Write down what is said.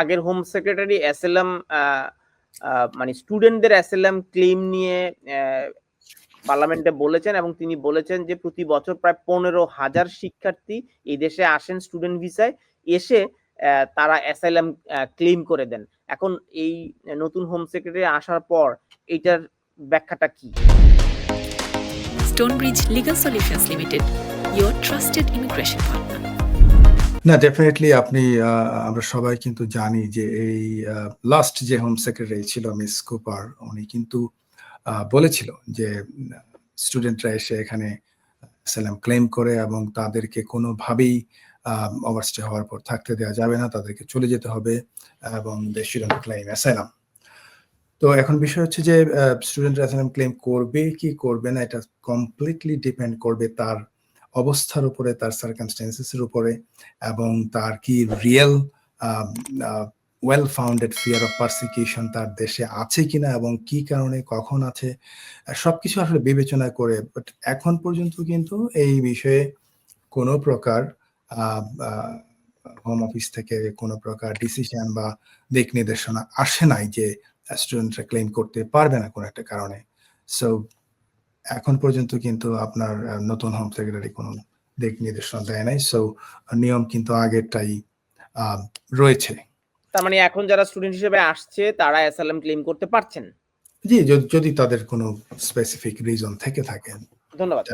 আগের home secretary SLM মানে স্টুডেন্টদের এসএলএম ক্লেম নিয়ে পার্লামেন্টে বলেছেন এবং তিনি বলেছেন যে প্রতি বছর প্রায় পনেরো হাজার শিক্ষার্থী এই দেশে আসেন স্টুডেন্ট ভিসায় এসে তারা অ্যাসাইলাম ক্লেম করে দেন। এখন এই নতুন হোম সেক্রেটারি আসার পর এইটার ব্যাখ্যাটা কি? Stonebridge Legal Solutions Limited, your trusted immigration partner. না ডেফিনেটলি আপনি আমরা সবাই কিন্তু জানি যে এই লাস্ট যে হোম সেক্রেটারি ছিল মিস কুপার উনি কিন্তু বলেছিল যে স্টুডেন্টরা এসে এখানে সালাম ক্লেম করে এবং তাদেরকে কোনোভাবেই ওভারস্টে হওয়ার পর থাকতে দেওয়া যাবে না, তাদেরকে চলে যেতে হবে এবং দে ক্লেম অ্যাসাইলাম তো এখন বিষয় হচ্ছে যে স্টুডেন্ট অ্যাসাইলাম ক্লেম করবে কি করবে না, এটা কমপ্লিটলি ডিপেন্ড করবে তার অবস্থার উপরে তার সার্কামস্টেন্সেসের উপরে এবং তার কি real well founded fear of persecution তার দেশে আছে কিনা এবং কি কারণে কখন আছে আহ, সবকিছু আসলে বিবেচনা করে। বাট এখন পর্যন্ত কিন্তু এই বিষয়ে কোনো প্রকার হোম অফিস থেকে কোনো প্রকার ডিসিশন বা দিক নির্দেশনা আসে নাই যে স্টুডেন্টরা ক্লেম করতে পারবে না কোনো একটা কারণে। সো এখন পর্যন্ত কিন্তু আপনার নতুন হোম সেক্রেটারি কোনো দিক নির্দেশনা দেয় নাই। সো নিয়ম কিন্তু আগেরটাই রয়েছে। তার মানে এখন যারা স্টুডেন্ট হিসেবে আসছে তারা অ্যাসাইলাম ক্লেম করতে পারছেন? জি যদি- তাদের কোনো স্পেসিফিক রিজন থেকে থাকে ধন্যবাদ।